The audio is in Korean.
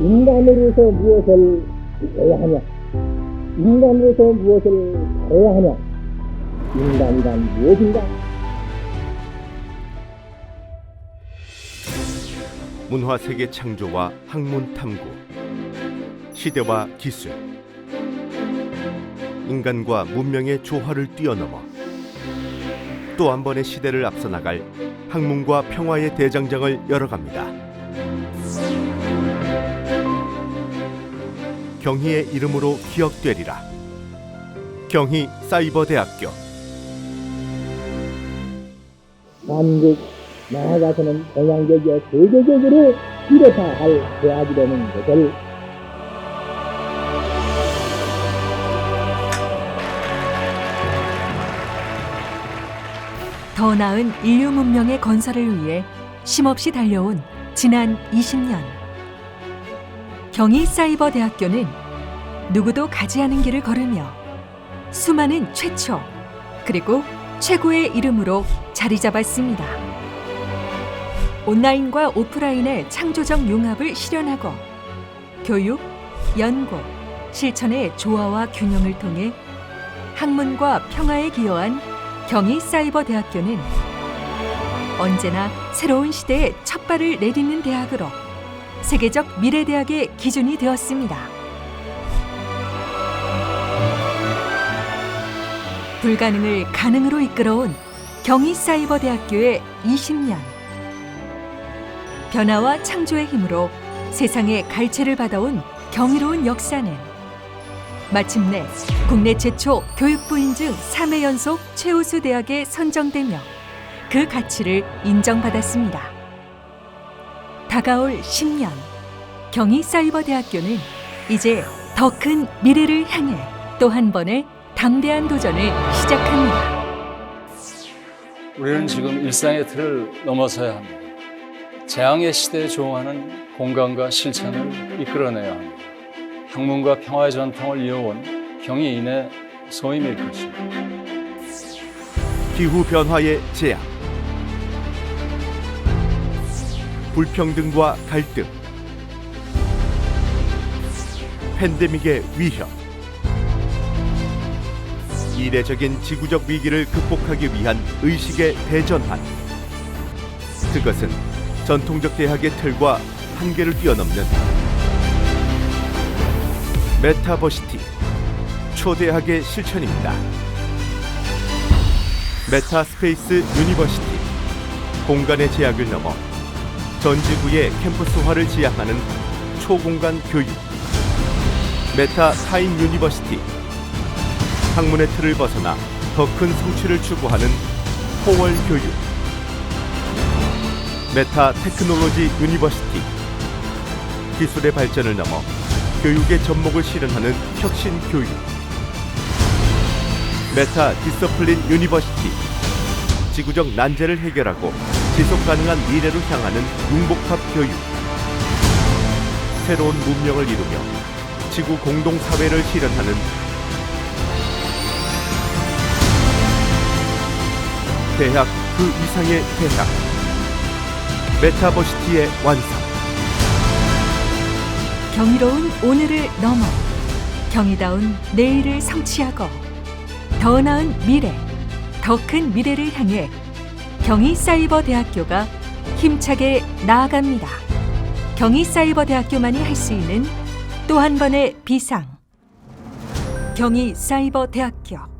인간으로서 무엇을 해야 하냐? 인간으로서 무엇을 잘해야 하냐? 인간이란 무엇인가? 문화 세계 창조와 학문 탐구 시대와 기술 인간과 문명의 조화를 뛰어넘어 또 한 번의 시대를 앞서 나갈 학문과 평화의 대장정을 열어갑니다. 경희의 이름으로 기억되리라. 경희 사이버대학교 한국 나아가서는 동양적이어 세계적으로 이렇다할 대학이라는 것을 더 나은 인류 문명의 건설을 위해 쉼없이 달려온 지난 20년. 경희 사이버 대학교는 누구도 가지 않은 길을 걸으며 수많은 최초 그리고 최고의 이름으로 자리 잡았습니다. 온라인과 오프라인의 창조적 융합을 실현하고 교육, 연구, 실천의 조화와 균형을 통해 학문과 평화에 기여한 경희 사이버 대학교는 언제나 새로운 시대의 첫 발을 내딛는 대학으로 세계적 미래 대학의 기준이 되었습니다. 불가능을 가능으로 이끌어온 경희 사이버 대학교의 20년 변화와 창조의 힘으로 세상의 갈채를 받아온 경이로운 역사는 마침내 국내 최초 교육부 인증 3회 연속 최우수 대학에 선정되며 그 가치를 인정받았습니다. 다가올 10년 경희 사이버 대학교는 이제 더 큰 미래를 향해 또 한 번의 담대한 도전을 시작합니다. 우리는 지금 일상의 틀을 넘어서야 합니다. 재앙의 시대에 조응하는 공감과 실천을 이끌어내야 합니다. 학문과 평화의 전통을 이어온 경희인의 소임일 것입니다. 기후 변화의 재앙, 불평등과 갈등, 팬데믹의 위협, 이례적인 지구적 위기를 극복하기 위한 의식의 대전환. 그것은 전통적 대학의 틀과 한계를 뛰어넘는 메타버시티 초대학의 실천입니다. 메타스페이스 유니버시티 공간의 제약을 넘어 전 지구의 캠퍼스화를 지향하는 초공간 교육. 메타 타임 유니버시티. 학문의 틀을 벗어나 더 큰 성취를 추구하는 포월 교육. 메타 테크놀로지 유니버시티. 기술의 발전을 넘어 교육의 접목을 실현하는 혁신 교육. 메타 디서플린 유니버시티. 지구적 난제를 해결하고 지속 가능한 미래로 향하는 융복합 교육. 새로운 문명을 이루며 지구 공동 사회를 실현하는 대학 그 이상의 대학. 메타버시티의 완성. 경이로운 오늘을 넘어 경이다운 내일을 성취하고 더 나은 미래, 더 큰 미래를 향해 경희 사이버 대학교가 힘차게 나아갑니다. 경희 사이버 대학교만이 할 수 있는 또 한 번의 비상. 경희 사이버 대학교.